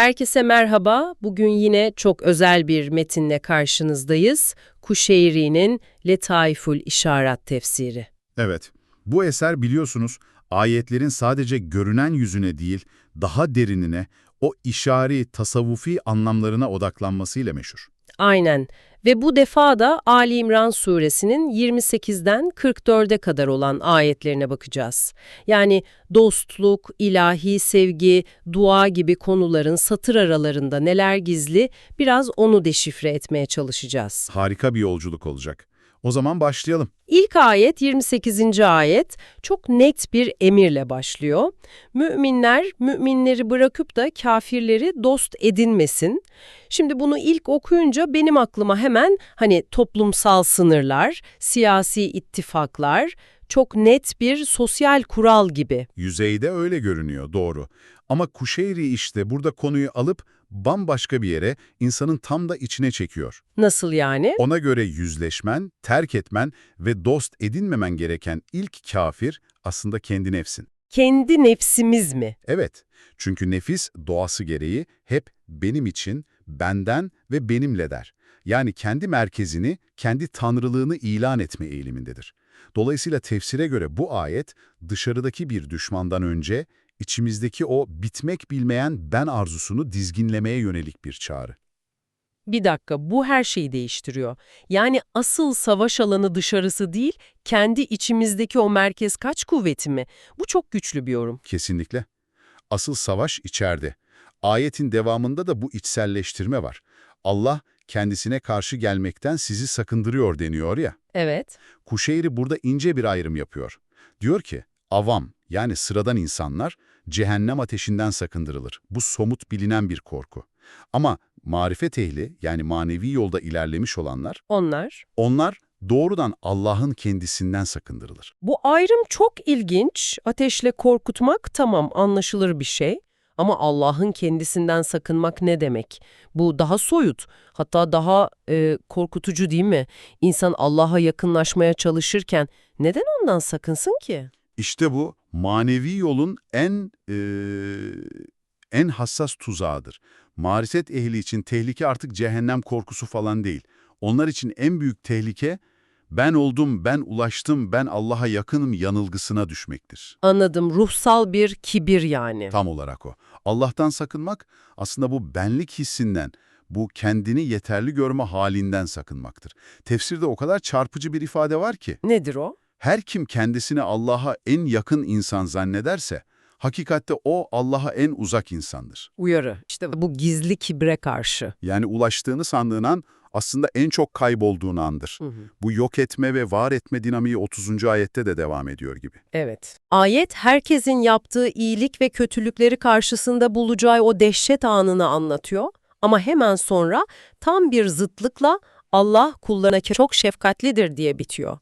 Herkese merhaba. Bugün yine çok özel bir metinle karşınızdayız. Kuşeyri'nin Letaiful İşaret Tefsiri. Evet, bu eser biliyorsunuz ayetlerin sadece görünen yüzüne değil, daha derinine, o işari, tasavvufi anlamlarına odaklanmasıyla meşhur. Aynen. Ve bu defa da Ali İmran suresinin 28'den 44'e kadar olan ayetlerine bakacağız. Yani dostluk, ilahi sevgi, dua gibi konuların satır aralarında neler gizli biraz onu deşifre etmeye çalışacağız. Harika bir yolculuk olacak. O zaman başlayalım. İlk ayet 28. ayet çok net bir emirle başlıyor. Müminler müminleri bırakıp da kafirleri dost edinmesin. Şimdi bunu ilk okuyunca benim aklıma hemen hani toplumsal sınırlar, siyasi ittifaklar, çok net bir sosyal kural gibi. Yüzeyde öyle görünüyor, doğru. Ama Kuşeyri işte burada konuyu alıp bambaşka bir yere insanın tam da içine çekiyor. Nasıl yani? Ona göre yüzleşmen, terk etmen ve dost edinmemen gereken ilk kafir aslında kendi nefsin. Kendi nefsimiz mi? Evet, çünkü nefis doğası gereği hep benim için, benden ve benimle der. Yani kendi merkezini, kendi tanrılığını ilan etme eğilimindedir. Dolayısıyla tefsire göre bu ayet dışarıdaki bir düşmandan önce içimizdeki o bitmek bilmeyen ben arzusunu dizginlemeye yönelik bir çağrı. Bir dakika, bu her şeyi değiştiriyor. Yani asıl savaş alanı dışarısı değil, kendi içimizdeki o merkez kaç kuvveti mi? Bu çok güçlü bir yorum. Kesinlikle. Asıl savaş içeride. Ayetin devamında da bu içselleştirme var. Allah kendisine karşı gelmekten sizi sakındırıyor deniyor ya. Evet. Kuşeyri burada ince bir ayrım yapıyor. Diyor ki, avam yani sıradan insanlar cehennem ateşinden sakındırılır. Bu somut bilinen bir korku. Ama marifet ehli yani manevi yolda ilerlemiş olanlar, Onlar. onlar doğrudan Allah'ın kendisinden sakındırılır. Bu ayrım çok ilginç. Ateşle korkutmak tamam anlaşılır bir şey. Ama Allah'ın kendisinden sakınmak ne demek? Bu daha soyut, hatta daha e, korkutucu değil mi? İnsan Allah'a yakınlaşmaya çalışırken neden ondan sakınsın ki? İşte bu manevi yolun en eee, en hassas tuzağıdır. Marifet ehli için tehlike artık cehennem korkusu falan değil. Onlar için en büyük tehlike ben oldum, ben ulaştım, ben Allah'a yakınım yanılgısına düşmektir. Anladım, ruhsal bir kibir yani. Tam olarak o. Allah'tan sakınmak aslında bu benlik hissinden, bu kendini yeterli görme halinden sakınmaktır. Tefsirde o kadar çarpıcı bir ifade var ki. Nedir o? Her kim kendisini Allah'a en yakın insan zannederse, hakikatte o Allah'a en uzak insandır. Uyarı. İşte bu gizli kibre karşı. Yani ulaştığını sandığın an aslında en çok kaybolduğun andır. Hı hı. Bu yok etme ve var etme dinamiği 30. ayette de devam ediyor gibi. Evet. Ayet herkesin yaptığı iyilik ve kötülükleri karşısında bulacağı o dehşet anını anlatıyor. Ama hemen sonra tam bir zıtlıkla Allah kullarına çok şefkatlidir diye bitiyor.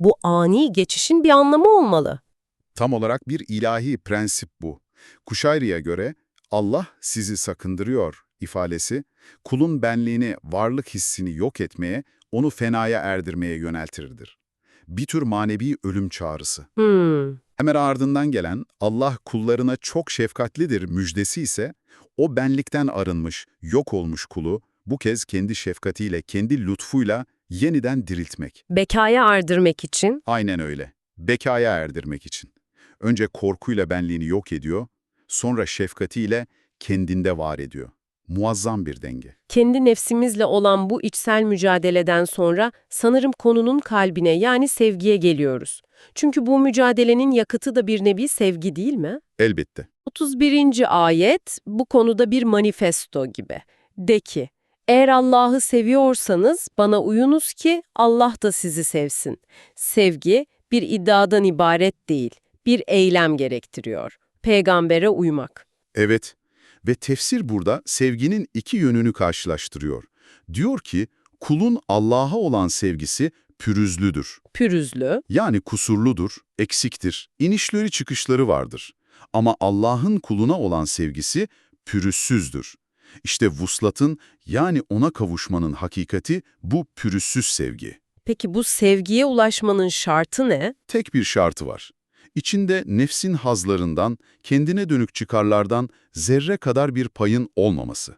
Bu ani geçişin bir anlamı olmalı. Tam olarak bir ilahi prensip bu. Kuşayri'ye göre Allah sizi sakındırıyor ifadesi, kulun benliğini, varlık hissini yok etmeye, onu fenaya erdirmeye yöneltirirdir. Bir tür manevi ölüm çağrısı. Hmm. Hemen ardından gelen Allah kullarına çok şefkatlidir müjdesi ise o benlikten arınmış, yok olmuş kulu bu kez kendi şefkatiyle, kendi lütfuyla yeniden diriltmek. Bekaya ardırmak için Aynen öyle. Bekaya erdirmek için. Önce korkuyla benliğini yok ediyor, sonra şefkatiyle kendinde var ediyor. Muazzam bir denge. kendi nefsimizle olan bu içsel mücadeleden sonra sanırım konunun kalbine yani sevgiye geliyoruz. Çünkü bu mücadelenin yakıtı da bir nevi sevgi değil mi? Elbette. 31. ayet bu konuda bir manifesto gibi. De ki, eğer Allah'ı seviyorsanız bana uyunuz ki Allah da sizi sevsin. Sevgi bir iddiadan ibaret değil, bir eylem gerektiriyor. Peygambere uymak. Evet. Ve tefsir burada sevginin iki yönünü karşılaştırıyor. Diyor ki, kulun Allah'a olan sevgisi pürüzlüdür. Pürüzlü, Yani kusurludur, eksiktir, inişleri çıkışları vardır. Ama Allah'ın kuluna olan sevgisi pürüzsüzdür. İşte vuslatın yani ona kavuşmanın hakikati bu pürüzsüz sevgi. Peki bu sevgiye ulaşmanın şartı ne? Tek bir şartı var. İçinde nefsin hazlarından, kendine dönük çıkarlardan zerre kadar bir payın olmaması.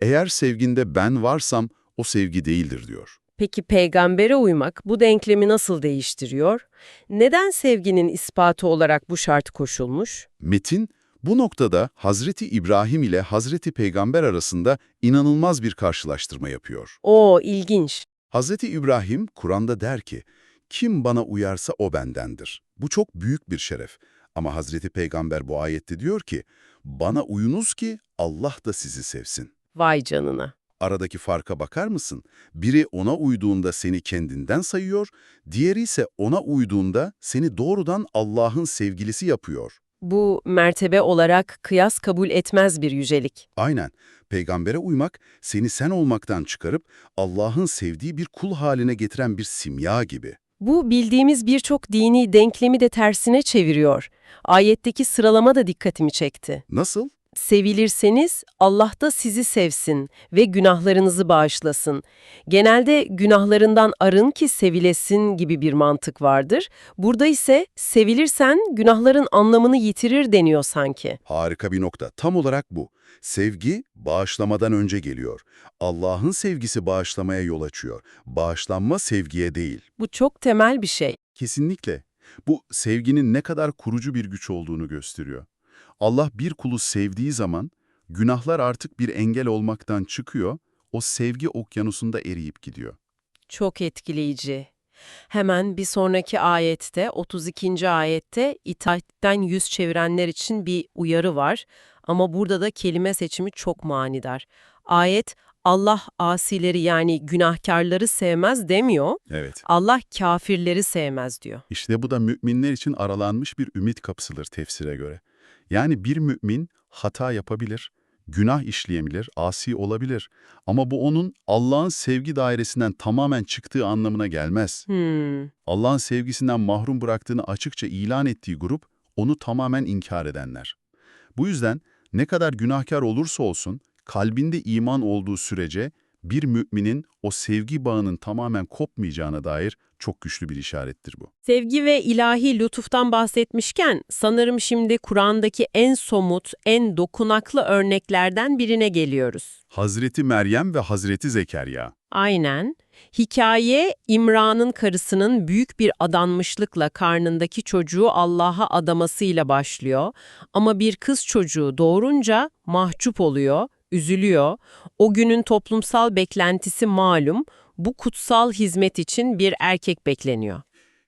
Eğer sevginde ben varsam o sevgi değildir diyor. Peki peygambere uymak bu denklemi nasıl değiştiriyor? Neden sevginin ispatı olarak bu şart koşulmuş? Metin bu noktada Hazreti İbrahim ile Hazreti Peygamber arasında inanılmaz bir karşılaştırma yapıyor. Oo ilginç. Hazreti İbrahim Kur'an'da der ki, kim bana uyarsa o bendendir. Bu çok büyük bir şeref. Ama Hazreti Peygamber bu ayette diyor ki, bana uyunuz ki Allah da sizi sevsin. Vay canına. Aradaki farka bakar mısın? Biri ona uyduğunda seni kendinden sayıyor, diğeri ise ona uyduğunda seni doğrudan Allah'ın sevgilisi yapıyor. Bu mertebe olarak kıyas kabul etmez bir yücelik. Aynen. Peygambere uymak, seni sen olmaktan çıkarıp Allah'ın sevdiği bir kul haline getiren bir simya gibi. Bu bildiğimiz birçok dini denklemi de tersine çeviriyor. Ayetteki sıralama da dikkatimi çekti. Nasıl? Sevilirseniz Allah da sizi sevsin ve günahlarınızı bağışlasın. Genelde günahlarından arın ki sevilesin gibi bir mantık vardır. Burada ise sevilirsen günahların anlamını yitirir deniyor sanki. Harika bir nokta. Tam olarak bu. Sevgi bağışlamadan önce geliyor. Allah'ın sevgisi bağışlamaya yol açıyor. Bağışlanma sevgiye değil. Bu çok temel bir şey. Kesinlikle. Bu sevginin ne kadar kurucu bir güç olduğunu gösteriyor. Allah bir kulu sevdiği zaman günahlar artık bir engel olmaktan çıkıyor, o sevgi okyanusunda eriyip gidiyor. Çok etkileyici. Hemen bir sonraki ayette, 32. ayette itaatten yüz çevirenler için bir uyarı var. Ama burada da kelime seçimi çok manidar. Ayet, Allah asileri yani günahkarları sevmez demiyor. Evet. Allah kafirleri sevmez diyor. İşte bu da müminler için aralanmış bir ümit kapısıdır tefsire göre. Yani bir mümin hata yapabilir, günah işleyebilir, asi olabilir. Ama bu onun Allah'ın sevgi dairesinden tamamen çıktığı anlamına gelmez. Hmm, Allah'ın sevgisinden mahrum bıraktığını açıkça ilan ettiği grup, onu tamamen inkar edenler. Bu yüzden ne kadar günahkar olursa olsun, kalbinde iman olduğu sürece bir müminin o sevgi bağının tamamen kopmayacağına dair çok güçlü bir işarettir bu. Sevgi ve ilahi lütuftan bahsetmişken sanırım şimdi Kur'an'daki en somut, en dokunaklı örneklerden birine geliyoruz. Hazreti Meryem ve Hazreti Zekeriya. Aynen. Hikaye İmran'ın karısının büyük bir adanmışlıkla karnındaki çocuğu Allah'a adamasıyla başlıyor. Ama bir kız çocuğu doğurunca mahcup oluyor, üzülüyor. O günün toplumsal beklentisi malum. Bu kutsal hizmet için bir erkek bekleniyor.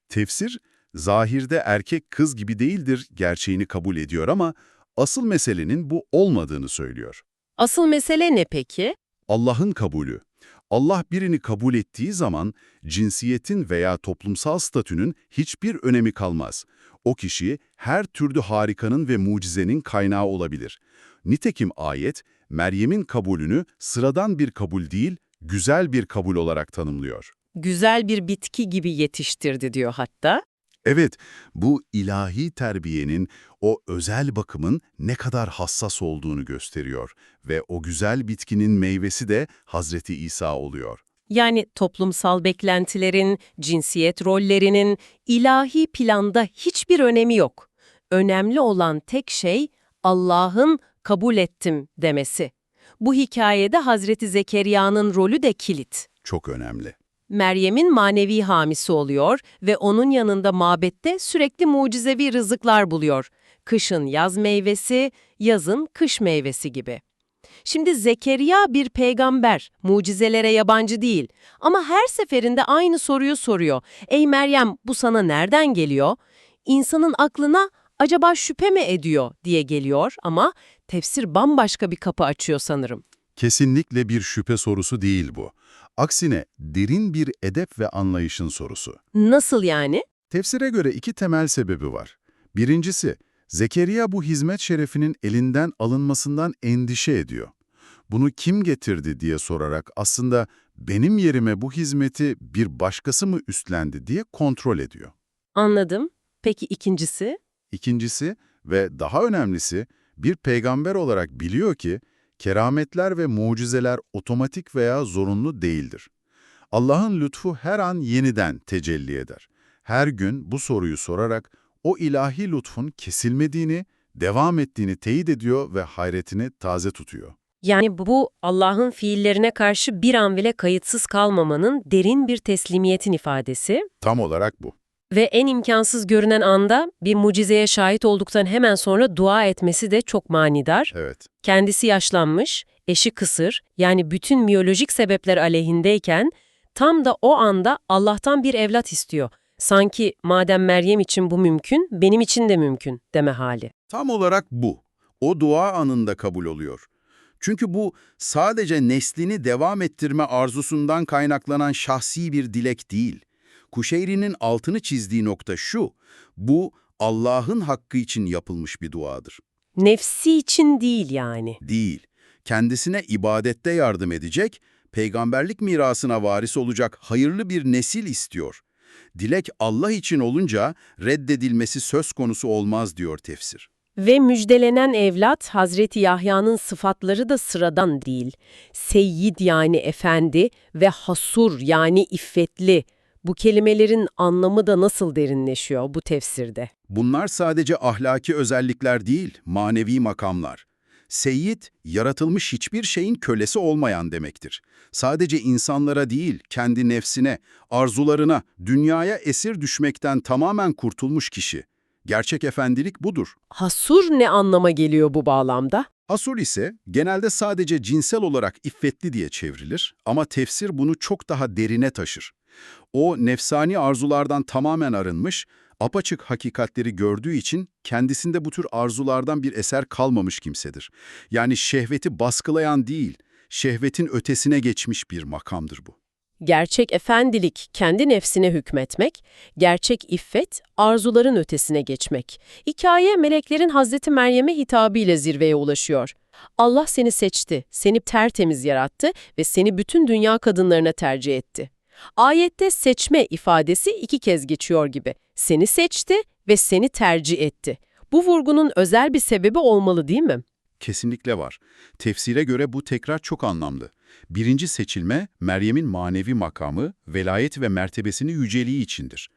Tefsir, zahirde erkek kız gibi değildir gerçeğini kabul ediyor ama asıl meselenin bu olmadığını söylüyor. Asıl mesele ne peki? Allah'ın kabulü. Allah birini kabul ettiği zaman cinsiyetin veya toplumsal statünün hiçbir önemi kalmaz. O kişi her türlü harikanın ve mucizenin kaynağı olabilir. Nitekim ayet, Meryem'in kabulünü sıradan bir kabul değil, güzel bir kabul olarak tanımlıyor. Güzel bir bitki gibi yetiştirdi diyor hatta. Evet, bu ilahi terbiyenin, o özel bakımın ne kadar hassas olduğunu gösteriyor ve o güzel bitkinin meyvesi de Hazreti İsa oluyor. Yani toplumsal beklentilerin, cinsiyet rollerinin ilahi planda hiçbir önemi yok. Önemli olan tek şey Allah'ın kabul ettim demesi. Bu hikayede Hazreti Zekeriya'nın rolü de kilit. Çok önemli. Meryem'in manevi hamisi oluyor ve onun yanında mabette sürekli mucizevi rızıklar buluyor. Kışın yaz meyvesi, yazın kış meyvesi gibi. Şimdi Zekeriya bir peygamber, mucizelere yabancı değil. Ama her seferinde aynı soruyu soruyor. Ey Meryem bu sana nereden geliyor? İnsanın aklına acaba şüphe mi ediyor diye geliyor ama tefsir bambaşka bir kapı açıyor sanırım. Kesinlikle bir şüphe sorusu değil bu. Aksine derin bir edep ve anlayışın sorusu. Nasıl yani? Tefsire göre iki temel sebebi var. Birincisi, Zekeriya bu hizmet şerefinin elinden alınmasından endişe ediyor. Bunu kim getirdi diye sorarak aslında benim yerime bu hizmeti bir başkası mı üstlendi diye kontrol ediyor. Anladım. Peki ikincisi? İkincisi ve daha önemlisi bir peygamber olarak biliyor ki kerametler ve mucizeler otomatik veya zorunlu değildir. Allah'ın lütfu her an yeniden tecelli eder. Her gün bu soruyu sorarak o ilahi lütfun kesilmediğini, devam ettiğini teyit ediyor ve hayretini taze tutuyor. Yani bu Allah'ın fiillerine karşı bir an bile kayıtsız kalmamanın derin bir teslimiyetin ifadesi Tam olarak bu. Ve en imkansız görünen anda bir mucizeye şahit olduktan hemen sonra dua etmesi de çok manidar. Evet. Kendisi yaşlanmış, eşi kısır, yani bütün biyolojik sebepler aleyhindeyken tam da o anda Allah'tan bir evlat istiyor. Sanki madem Meryem için bu mümkün, benim için de mümkün deme hali. Tam olarak bu. O dua anında kabul oluyor. Çünkü bu sadece neslini devam ettirme arzusundan kaynaklanan şahsi bir dilek değil. Kuşeyri'nin altını çizdiği nokta şu, bu Allah'ın hakkı için yapılmış bir duadır. Nefsi için değil yani. Değil, kendisine ibadette yardım edecek, peygamberlik mirasına varis olacak hayırlı bir nesil istiyor. Dilek Allah için olunca reddedilmesi söz konusu olmaz diyor tefsir. Ve müjdelenen evlat Hazreti Yahya'nın sıfatları da sıradan değil. Seyyid yani efendi ve hasur yani iffetli. Bu kelimelerin anlamı da nasıl derinleşiyor bu tefsirde? Bunlar sadece ahlaki özellikler değil, manevi makamlar. Seyyid, yaratılmış hiçbir şeyin kölesi olmayan demektir. Sadece insanlara değil, kendi nefsine, arzularına, dünyaya esir düşmekten tamamen kurtulmuş kişi. Gerçek efendilik budur. Hasur ne anlama geliyor bu bağlamda? Asur ise genelde sadece cinsel olarak iffetli diye çevrilir ama tefsir bunu çok daha derine taşır. O nefsani arzulardan tamamen arınmış, apaçık hakikatleri gördüğü için kendisinde bu tür arzulardan bir eser kalmamış kimsedir. Yani şehveti baskılayan değil, şehvetin ötesine geçmiş bir makamdır bu. Gerçek efendilik kendi nefsine hükmetmek, gerçek iffet arzuların ötesine geçmek. Hikaye meleklerin Hazreti Meryem'e hitabıyla zirveye ulaşıyor. Allah seni seçti, seni tertemiz yarattı ve seni bütün dünya kadınlarına tercih etti. Ayette seçme ifadesi iki kez geçiyor gibi. Seni seçti ve seni tercih etti. Bu vurgunun özel bir sebebi olmalı değil mi? Kesinlikle var. Tefsire göre bu tekrar çok anlamlı. Birinci seçilme, Meryem'in manevi makamı, velayet ve mertebesini yüceliği içindir.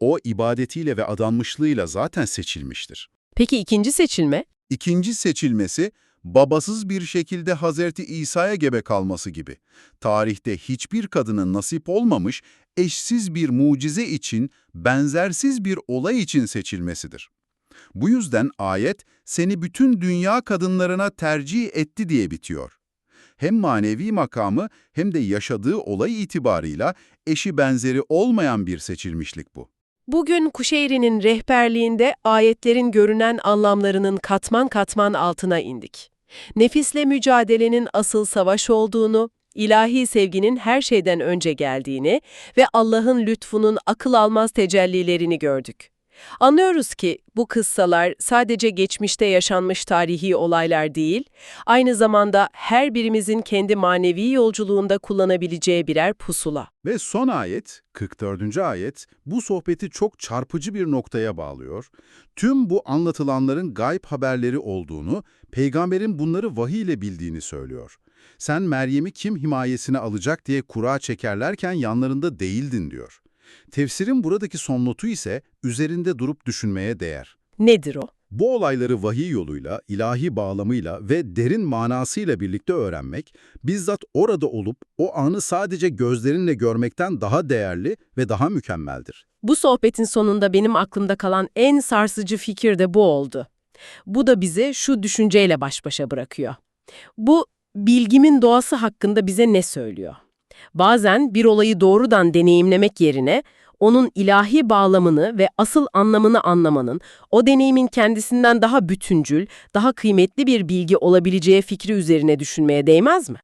O ibadetiyle ve adanmışlığıyla zaten seçilmiştir. Peki ikinci seçilme? İkinci seçilmesi, babasız bir şekilde Hazreti İsa'ya gebe kalması gibi. Tarihte hiçbir kadının nasip olmamış, eşsiz bir mucize için, benzersiz bir olay için seçilmesidir. Bu yüzden ayet, seni bütün dünya kadınlarına tercih etti diye bitiyor. Hem manevi makamı hem de yaşadığı olay itibarıyla eşi benzeri olmayan bir seçilmişlik bu. Bugün Kuşeyri'nin rehberliğinde ayetlerin görünen anlamlarının katman katman altına indik. Nefisle mücadelenin asıl savaş olduğunu, ilahi sevginin her şeyden önce geldiğini ve Allah'ın lütfunun akıl almaz tecellilerini gördük. Anlıyoruz ki bu kıssalar sadece geçmişte yaşanmış tarihi olaylar değil, aynı zamanda her birimizin kendi manevi yolculuğunda kullanabileceği birer pusula. Ve son ayet, 44. ayet, bu sohbeti çok çarpıcı bir noktaya bağlıyor. Tüm bu anlatılanların gayb haberleri olduğunu, peygamberin bunları vahiy ile bildiğini söylüyor. Sen Meryem'i kim himayesine alacak diye kura çekerlerken yanlarında değildin diyor. Tefsirin buradaki son notu ise üzerinde durup düşünmeye değer. Nedir o? Bu olayları vahiy yoluyla, ilahi bağlamıyla ve derin manasıyla birlikte öğrenmek, bizzat orada olup o anı sadece gözlerinle görmekten daha değerli ve daha mükemmeldir. Bu sohbetin sonunda benim aklımda kalan en sarsıcı fikir de bu oldu. Bu da bizi şu düşünceyle baş başa bırakıyor. Bu, bilgimin doğası hakkında bize ne söylüyor? Bazen bir olayı doğrudan deneyimlemek yerine, onun ilahi bağlamını ve asıl anlamını anlamanın, o deneyimin kendisinden daha bütüncül, daha kıymetli bir bilgi olabileceği fikri üzerine düşünmeye değmez mi?